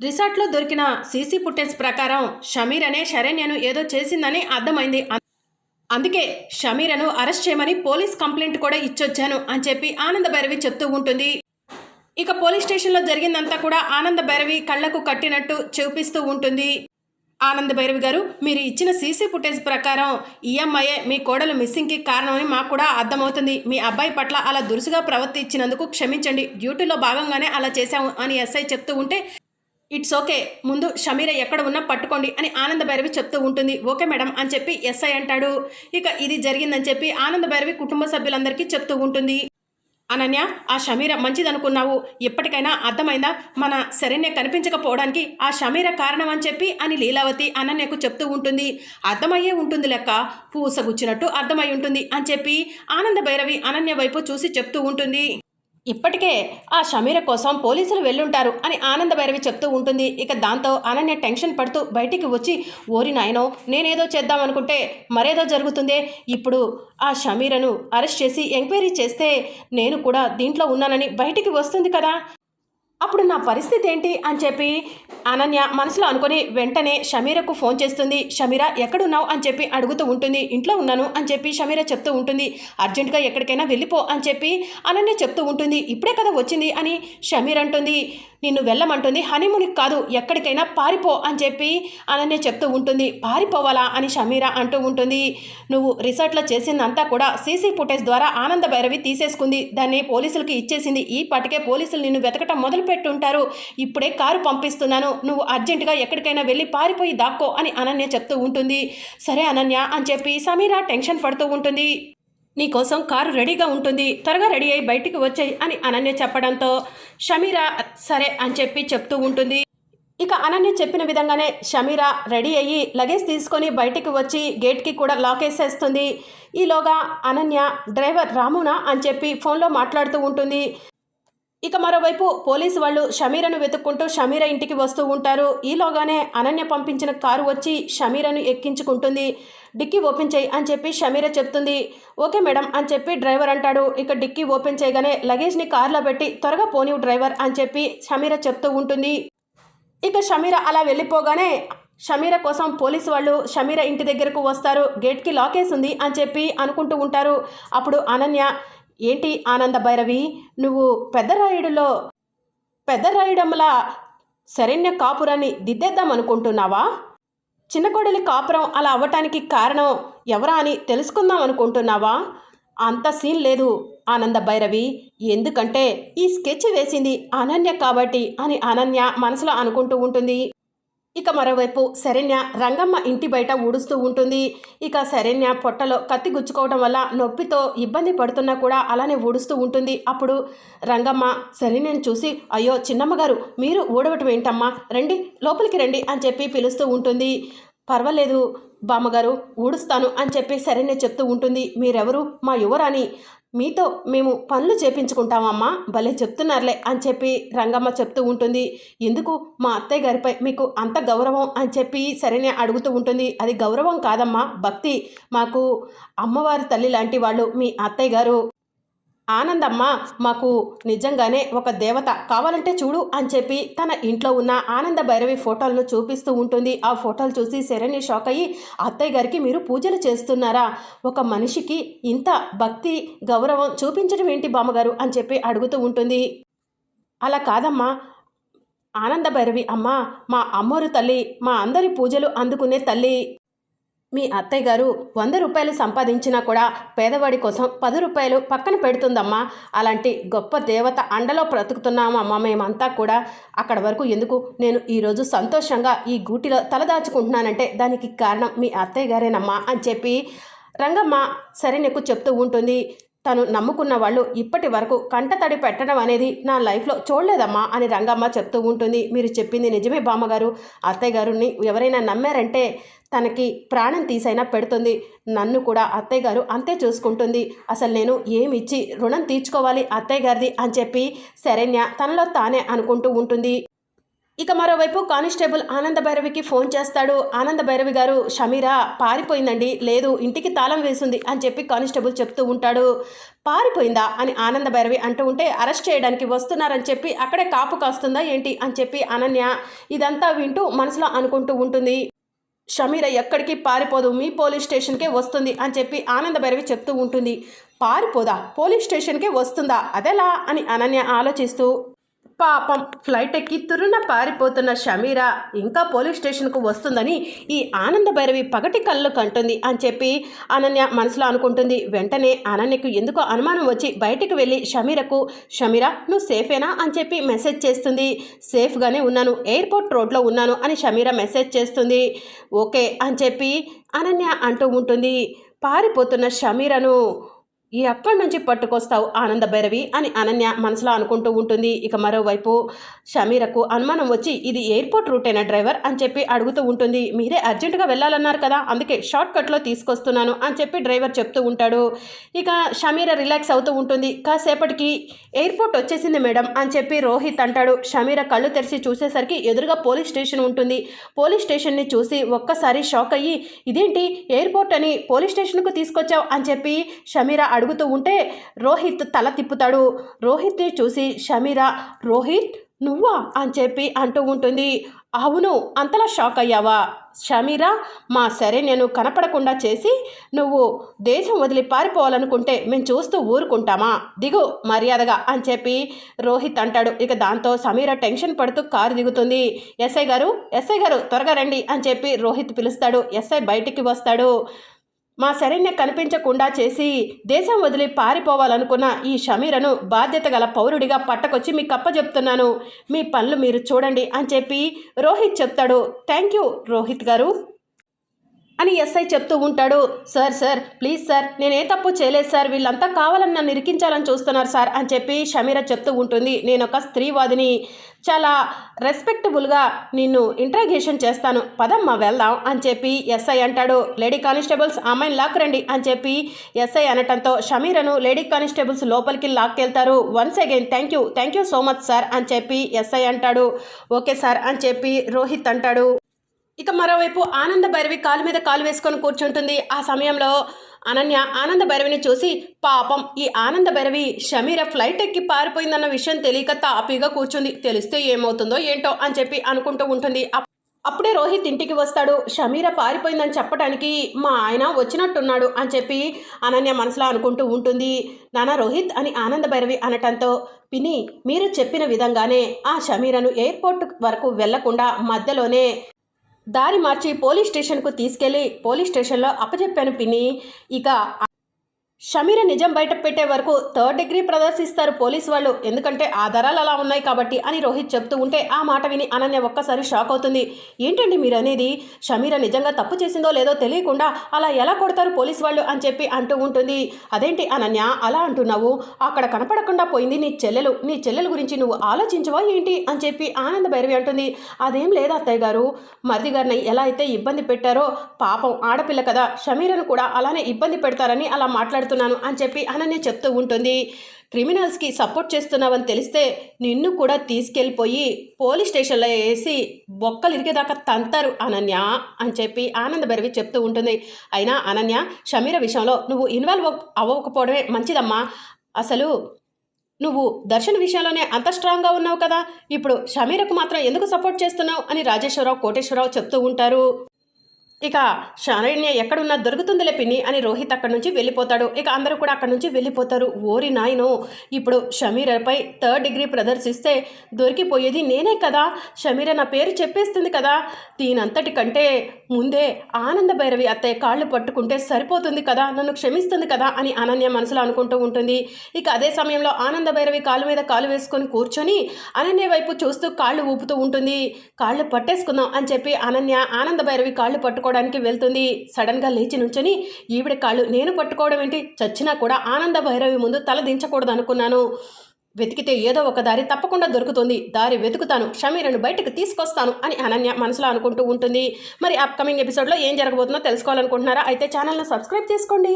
రిసార్ట్లో దొరికిన CC footage ప్రకారం షమీర్ అనే శరణ్యను ఏదో చేసిందని అర్థమైంది. అందుకే షమీరను అరెస్ట్ చేయమని పోలీస్ కంప్లైంట్ కూడా ఇచ్చొచ్చాను అని చెప్పి ఆనంద భైరవి చెప్తూ ఉంటుంది. ఇక పోలీస్ స్టేషన్లో జరిగిందంతా కూడా ఆనంద భైరవి కళ్ళకు కట్టినట్టు చూపిస్తూ ఉంటుంది. ఆనంద భైరవి గారు మీరు ఇచ్చిన సీసీ ఫుటేజ్ ప్రకారం ఈఎంఐఏ మీ కోడలు మిస్సింగ్కి కారణమని మాకు కూడా అర్థమవుతుంది. మీ అబ్బాయి పట్ల అలా దురుసుగా ప్రవర్తించినందుకు క్షమించండి. డ్యూటీలో భాగంగానే అలా చేశాము అని ఎస్ఐ చెప్తూ ఉంటే ఇట్స్ ఓకే. ముందు షమీర ఎక్కడ ఉన్నా పట్టుకోండి అని ఆనంద భైరవి చెప్తూ ఉంటుంది. ఓకే మేడం అని చెప్పి ఎస్ఐ అంటాడు. ఇక ఇది జరిగిందని చెప్పి ఆనంద భైరవి కుటుంబ సభ్యులందరికీ చెప్తూ ఉంటుంది. అనన్య ఆ షమీర మంచిదనుకున్నావు. ఎప్పటికైనా అర్థమైందా? మన శరణ్య కనిపించకపోవడానికి ఆ షమీర కారణం అని చెప్పి అని లీలావతి అనన్యకు చెప్తూ ఉంటుంది. అర్థమయ్యే ఉంటుంది లెక్క. పూసగుచ్చినట్టు అర్థమై ఉంటుంది అని చెప్పి ఆనంద భైరవి అనన్య వైపు చూసి చెప్తూ ఉంటుంది. ఇప్పటికే ఆ షమీర కోసం పోలీసులు వెళ్ళుంటారు అని ఆనంద భైరవి చెప్తూ ఉంటుంది. ఇక దాంతో అనన్య టెన్షన్ పడుతూ బయటికి వచ్చి ఓరి నాయనో నేనేదో చేద్దామనుకుంటే మరేదో జరుగుతుందే. ఇప్పుడు ఆ షమీరను అరెస్ట్ చేసి ఎంక్వైరీ చేస్తే నేను కూడా దీంట్లో ఉన్నానని బయటికి వస్తుంది కదా. అప్పుడు నా పరిస్థితి ఏంటి అని చెప్పి అనన్య మనసులో అనుకొని వెంటనే షమీరకు ఫోన్ చేస్తుంది. షమీరా ఎక్కడున్నావు? అని చెప్పి అడుగుతూ ఉంటుంది. ఇంట్లో ఉన్నాను అని చెప్పి షమీరా చెప్తూ ఉంటుంది. అర్జెంటుగా ఎక్కడికైనా వెళ్ళిపో అని చెప్పి అనన్య చెప్తూ ఉంటుంది. ఇప్పుడే కదా వచ్చింది అని షమీర్ అంటుంది. నిన్ను వెళ్ళమంటుంది. హనీమూన్కి కాదు ఎక్కడికైనా పారిపో అని చెప్పి అనన్య చెప్తూ ఉంటుంది. పారిపోవాలా? అని షమీరా అంటూ ఉంటుంది. నువ్వు రిసార్ట్లో చేసిందంతా కూడా సీసీ ఫుటేజ్ ద్వారా ఆనంద భైరవి తీసేసుకుంది. దాన్ని పోలీసులకి ఇచ్చేసింది. ఈ పాటికే పోలీసులు నిన్ను వెతకటం మొదలు పెట్టుంటారు. ఇప్పుడే కారు పంపిస్తున్నాను. నువ్వు అర్జెంటుగా ఎక్కడికైనా వెళ్ళి పారిపోయి దాక్కో అని అనన్య చెప్తూ ఉంటుంది. సరే అనన్య అని చెప్పి సమీరా టెన్షన్ పడుతూ ఉంటుంది. నీకోసం కారు రెడీగా ఉంటుంది. త్వరగా రెడీ అయి బయటికి వచ్చాయి అని అనన్య చెప్పడంతో షమీరా సరే అని చెప్పి చెప్తూ ఉంటుంది. ఇక అనన్య చెప్పిన విధంగానే షమీరా రెడీ అయ్యి లగేజ్ తీసుకొని బయటికి వచ్చి గేట్కి కూడా లాక్ వేసేస్తుంది. ఈలోగా అనన్య డ్రైవర్ రామునా అని చెప్పి ఫోన్లో మాట్లాడుతూ ఉంటుంది. ఇక మరోవైపు పోలీసు వాళ్ళు షమీరను వెతుక్కుంటూ షమీర ఇంటికి వస్తూ ఉంటారు. ఈలోగానే అనన్య పంపించిన కారు వచ్చి షమీరను ఎక్కించుకుంటుంది. డిక్కీ ఓపెన్ చేయి అని చెప్పి షమీర చెప్తుంది. ఓకే మేడం అని చెప్పి డ్రైవర్ అంటాడు. ఇక డిక్కీ ఓపెన్ చేయగానే లగేజ్ని కార్లో పెట్టి త్వరగా పోనీవు డ్రైవర్ అని చెప్పి షమీర చెప్తూ ఉంటుంది. ఇక షమీర అలా వెళ్ళిపోగానే షమీర కోసం పోలీసు వాళ్ళు షమీర ఇంటి దగ్గరకు వస్తారు. గేట్కి లాకేసి ఉంది అని చెప్పి అనుకుంటూ ఉంటారు. అప్పుడు అనన్య ఏంటి ఆనంద భైరవి? నువ్వు పెద్దరాయుడులో పెద్దరాయుడమ్మల శరణ్య కాపురాన్ని దిద్దేద్దాం అనుకుంటున్నావా? చిన్న కోడలి కాపురం అలా అవ్వటానికి కారణం ఎవరా అని తెలుసుకుందాం అనుకుంటున్నావా? అంత సీన్ లేదు ఆనంద భైరవి. ఎందుకంటే ఈ స్కెచ్ వేసింది అనన్య కాబట్టి అని అనన్య మనసులో అనుకుంటూ ఉంటుంది. ఇక మరోవైపు శరణ్య రంగమ్మ ఇంటి బయట ఊడుస్తూ ఉంటుంది. ఇక శరణ్య పొట్టలో కత్తి గుచ్చుకోవడం వల్ల నొప్పితో ఇబ్బంది పడుతున్నా కూడా అలానే ఊడుస్తూ ఉంటుంది. అప్పుడు రంగమ్మ శరణ్యను చూసి అయ్యో చిన్నమ్మ గారు మీరు ఊడవటం ఏంటమ్మా? రండి లోపలికి రండి అని చెప్పి పిలుస్తూ ఉంటుంది. పర్వాలేదు బామ్మగారు ఊడుస్తాను అని చెప్పి శరణ్య చెప్తూ ఉంటుంది. మీరెవరు? మా యువరాణి. మీతో మేము పనులు చేపించుకుంటామమ్మా భలే చెప్తున్నారులే అని చెప్పి రంగమ్మ చెప్తూ ఉంటుంది. ఎందుకు? మా అత్తయ్య గారిపై మీకు అంత గౌరవం అని చెప్పి సరేనే అడుగుతూ ఉంటుంది. అది గౌరవం కాదమ్మా భక్తి. మాకు అమ్మవారి తల్లి లాంటి వాళ్ళు మీ అత్తయ్య గారు. ఆనందమ్మ మాకు నిజంగానే ఒక దేవత కావాలంటే చూడు అని చెప్పి తన ఇంట్లో ఉన్న ఆనంద భైరవి ఫోటోలను చూపిస్తూ ఉంటుంది. ఆ ఫోటోలు చూసి శరణి షాక్ అయ్యి అత్తయ్య గారికి మీరు పూజలు చేస్తున్నారా? ఒక మనిషికి ఇంత భక్తి గౌరవం చూపించడం ఏంటి బామ్మగారు? అని చెప్పి అడుగుతూ ఉంటుంది. అలా కాదమ్మా. ఆనంద భైరవి అమ్మ మా అమ్మోరు తల్లి మా అందరి పూజలు అందుకునే తల్లి. మీ అత్తయ్య గారు వంద రూపాయలు సంపాదించినా కూడా పేదవాడి కోసం పది రూపాయలు పక్కన పెడుతుందమ్మా. అలాంటి గొప్ప దేవత అండలో బ్రతుకుతున్నామమ్మా మేమంతా కూడా. అక్కడ వరకు ఎందుకు? నేను ఈరోజు సంతోషంగా ఈ గూటిలో తలదాచుకుంటున్నానంటే దానికి కారణం మీ అత్తయ్య గారేనమ్మా అని చెప్పి రంగమ్మ సరే నీకు చెప్తూ ఉంటుంది. తను నమ్ముకున్న వాళ్ళు ఇప్పటి వరకు కంటతడి పెట్టడం అనేది నా లైఫ్లో చూడలేదమ్మా అని రంగమ్మ చెప్తూ ఉంటుంది. మీరు చెప్పింది నిజమే బామ్మగారు. అత్తయ్య గారుని ఎవరైనా నమ్మారంటే తనకి ప్రాణం తీసైనా పెడుతుంది. నన్ను కూడా అత్తయ్య గారు అంతే చూసుకుంటుంది. అసలు నేను ఏమి ఇచ్చి రుణం తీర్చుకోవాలి అత్తయ్య గారిది అని చెప్పి శరణ్య తనలో తానే అనుకుంటూ ఉంటుంది. ఇక మరోవైపు కానిస్టేబుల్ ఆనంద భైరవికి ఫోన్ చేస్తాడు. ఆనంద భైరవి గారు షమీరా పారిపోయిందండి. లేదు ఇంటికి తాళం వేసింది అని చెప్పి కానిస్టేబుల్ చెప్తూ ఉంటాడు. పారిపోయిందా? అని ఆనంద భైరవి అంటూ ఉంటే అరెస్ట్ చేయడానికి వస్తున్నారని చెప్పి అక్కడే కాపు కాస్తుందా ఏంటి? అని చెప్పి అనన్య ఇదంతా వింటూ మనసులో అనుకుంటూ ఉంటుంది. షమీర ఎక్కడికి పారిపోదు. మీ పోలీస్ స్టేషన్కే వస్తుంది అని చెప్పి ఆనంద భైరవి చెప్తూ ఉంటుంది. పారిపోదా? పోలీస్ స్టేషన్కే వస్తుందా? అదెలా? అని అనన్య ఆలోచిస్తూ పాపం ఫ్లైట్ ఎక్కి తురున పారిపోతున్న షమీరా ఇంకా పోలీస్ స్టేషన్కు వస్తుందని ఈ ఆనంద భైరవి పగటి కళ్ళు కంటుంది అని చెప్పి అనన్య మనసులో అనుకుంటుంది. వెంటనే అనన్యకు ఎందుకో అనుమానం వచ్చి బయటకు వెళ్ళి షమీరకు షమీరా నువ్వు సేఫేనా? అని చెప్పి మెసేజ్ చేస్తుంది. సేఫ్గానే ఉన్నాను ఎయిర్పోర్ట్ రోడ్లో ఉన్నాను అని షమీరా మెసేజ్ చేస్తుంది. ఓకే అని చెప్పి అనన్య అంటూ ఉంటుంది. పారిపోతున్న షమీరను ఈ అక్కడి నుంచి పట్టుకొస్తావు ఆనంద భైరవి అని అనన్య మనసులో అనుకుంటూ ఉంటుంది. ఇక మరోవైపు షమీరకు అనుమానం వచ్చి ఇది ఎయిర్పోర్ట్ రూటేనా డ్రైవర్? అని చెప్పి అడుగుతూ ఉంటుంది. మీరే అర్జెంటుగా వెళ్ళాలన్నారు కదా అందుకే షార్ట్ కట్లో తీసుకొస్తున్నాను అని చెప్పి డ్రైవర్ చెప్తూ ఉంటాడు. ఇక షమీర రిలాక్స్ అవుతూ ఉంటుంది. కాసేపటికి ఎయిర్పోర్ట్ వచ్చేసింది మేడం అని చెప్పి రోహిత్ అంటాడు. షమీర కళ్ళు తెరిచి చూసేసరికి ఎదురుగా పోలీస్ స్టేషన్ ఉంటుంది. పోలీస్ స్టేషన్ని చూసి ఒక్కసారి షాక్ అయ్యి ఇదేంటి ఎయిర్పోర్ట్ అని పోలీస్ స్టేషన్కు తీసుకొచ్చావు అని చెప్పి షమీర అడుగుతూ ఉంటే రోహిత్ తల తిప్పుతాడు. రోహిత్ని చూసి షమీరా రోహిత్ నువ్వా? అని చెప్పి అంటూ ఉంటుంది. అవును అంతలా షాక్ అయ్యావా? షమీరా మా సరే నేను కనపడకుండా చేసి నువ్వు దేశం వదిలి పారిపోవాలనుకుంటే మేము చూస్తూ ఊరుకుంటామా? దిగు మర్యాదగా అని చెప్పి రోహిత్ అంటాడు. ఇక దాంతో సమీర టెన్షన్ పడుతూ కారు దిగుతుంది. ఎస్ఐ గారు ఎస్ఐ గారు త్వరగా రండి అని చెప్పి రోహిత్ పిలుస్తాడు. ఎస్ఐ బయటికి వస్తాడు. మా శరణ్య కనిపించకుండా చేసి దేశం వదిలి పారిపోవాలనుకున్న ఈ షమీరను బాధ్యత గల పౌరుడిగా పట్టకొచ్చి మీకు అప్పచెప్తున్నాను మీ పనులు మీరు చూడండి అని చెప్పి రోహిత్ చెప్తాడు. థ్యాంక్ యూ రోహిత్ గారు. అని ఎస్ఐ చెప్తూ ఉంటాడు. సార్ సార్ ప్లీజ్ సార్ నేనే తప్పు చేయలేదు సార్. వీళ్ళంతా కావాలని నన్ను ఇరికించాలని చూస్తున్నారు సార్ అని చెప్పి షమీర చెప్తూ ఉంటుంది. నేను ఒక స్త్రీవాదిని. చాలా రెస్పెక్టబుల్గా నిన్ను ఇంట్రాగేషన్ చేస్తాను. పదమ్మా వెళ్దాం అని చెప్పి ఎస్ఐ అంటాడు. లేడీ కానిస్టేబుల్స్ అమ్మాయిని లాక్ రండి అని చెప్పి ఎస్ఐ అనటంతో షమీరను లేడీ కానిస్టేబుల్స్ లోపలికి లాక్కెళ్తారు. Once again thank you thank you so much sir అని చెప్పి ఎస్ఐ అంటాడు. ఓకే సార్ అని చెప్పి రోహిత్ అంటాడు. ఇక మరోవైపు ఆనంద భైరవి కాలు మీద కాలు వేసుకొని కూర్చుంటుంది. ఆ సమయంలో అనన్య ఆనంద భైరవిని చూసి పాపం ఈ ఆనంద భైరవి షమీర ఫ్లైట్ ఎక్కి పారిపోయిందన్న విషయం తెలియక తాపీగా కూర్చుంది. తెలిస్తే ఏమవుతుందో ఏంటో అని చెప్పి అనుకుంటూ ఉంటుంది. అప్- అప్పుడే రోహిత్ ఇంటికి వస్తాడు. షమీర పారిపోయిందని చెప్పడానికి మా ఆయన వచ్చినట్టున్నాడు అని చెప్పి అనన్య మనసులో అనుకుంటూ ఉంటుంది. నానా రోహిత్ అని ఆనంద భైరవి అనటంతో పిని మీరు చెప్పిన విధంగానే ఆ షమీరను ఎయిర్పోర్ట్ వరకు వెళ్ళకుండా మధ్యలోనే దారి మార్చి పోలీస్ స్టేషన్కు తీసుకెళ్ళి పోలీస్ స్టేషన్లో అప్పచెప్పాను పిన్ని. ఇక షమీర నిజం బయట పెట్టే వరకు థర్డ్ డిగ్రీ ప్రదర్శిస్తారు పోలీస్ వాళ్ళు. ఎందుకంటే ఆధారాలు అలా ఉన్నాయి కాబట్టి అని రోహిత్ చెప్తూ ఉంటే ఆ మాట విని అనన్య ఒక్కసారి షాక్ అవుతుంది. ఏంటండి మీరు అనేది షమీర నిజంగా తప్పు చేసిందో లేదో తెలియకుండా అలా ఎలా కొడతారు పోలీస్ వాళ్ళు అని చెప్పి అంటూ ఉంటుంది. అదేంటి అనన్య అలా అంటున్నావు? అక్కడ కనపడకుండా పోయింది నీ చెల్లెలు. నీ చెల్లెల గురించి నువ్వు ఆలోచించవా ఏంటి? అని చెప్పి ఆనంద భైరవి అంటుంది. అదేం లేదు అత్తయ్య గారు. మరిది గారిని ఎలా అయితే ఇబ్బంది పెట్టారో పాపం ఆడపిల్ల కదా. షమీరను కూడా అలానే ఇబ్బంది పెడతారని అలా మాట్లాడుతున్నాను అని చెప్పి అనన్య చెప్తూ ఉంటుంది. క్రిమినల్స్కి సపోర్ట్ చేస్తున్నావని తెలిస్తే నిన్ను కూడా తీసుకెళ్ళిపోయి పోలీస్ స్టేషన్లో వేసి బొక్కలు ఇరిగేదాకా తంతారు అనన్య అని చెప్పి ఆనంద భైరవి చెప్తూ ఉంటుంది. అయినా అనన్య షమీర విషయంలో నువ్వు ఇన్వాల్వ్ అవ్వకపోవడమే మంచిదమ్మా. అసలు నువ్వు దర్శన్ విషయంలోనే అంత స్ట్రాంగ్గా ఉన్నావు కదా. ఇప్పుడు షమీరకు మాత్రం ఎందుకు సపోర్ట్ చేస్తున్నావు అని రాజేశ్వరరావు కోటేశ్వరరావు చెప్తూ ఉంటారు. ఇక శరణ్య ఎక్కడున్నా దొరుకుతుందిలే పిన్ని అని రోహిత్ అక్కడి నుంచి వెళ్ళిపోతాడు. ఇక అందరూ కూడా అక్కడి నుంచి వెళ్ళిపోతారు. ఓరి నాయను! ఇప్పుడు షమీరపై థర్డ్ డిగ్రీ ప్రదర్శిస్తే దొరికిపోయేది నేనే కదా. షమీర నా పేరు చెప్పేస్తుంది కదా. దీనంతటి కంటే ముందే ఆనంద భైరవి అత్తయ్య కాళ్ళు పట్టుకుంటే సరిపోతుంది కదా. నన్ను క్షమిస్తుంది కదా అని అనన్య మనసులో అనుకుంటూ ఉంటుంది. ఇక అదే సమయంలో ఆనంద భైరవి కాలు మీద కాలు వేసుకొని కూర్చొని అనన్య వైపు చూస్తూ కాళ్ళు ఊపుతూ ఉంటుంది. కాళ్ళు పట్టేసుకుందాం అని చెప్పి అనన్య ఆనంద భైరవి కాళ్ళు పట్టుకోవడానికి వెళ్తుంది. సడన్గా లేచి నుంచొని ఈవిడ కాళ్ళు నేను పట్టుకోవడం ఏంటి? చచ్చినా కూడా ఆనంద భైరవి ముందు తల దించకూడదు అనుకున్నాను. వెతికితే ఏదో ఒక దారి తప్పకుండా దొరుకుతుంది. దారి వెతుకుతాను. షమీరను బయటకు తీసుకొస్తాను అని అనన్య మనసులో అనుకుంటూ ఉంటుంది. మరి అప్కమింగ్ ఎపిసోడ్లో ఏం జరగబోతుందో తెలుసుకోవాలనుకుంటున్నారా? అయితే ఛానల్ను సబ్స్క్రైబ్ చేసుకోండి.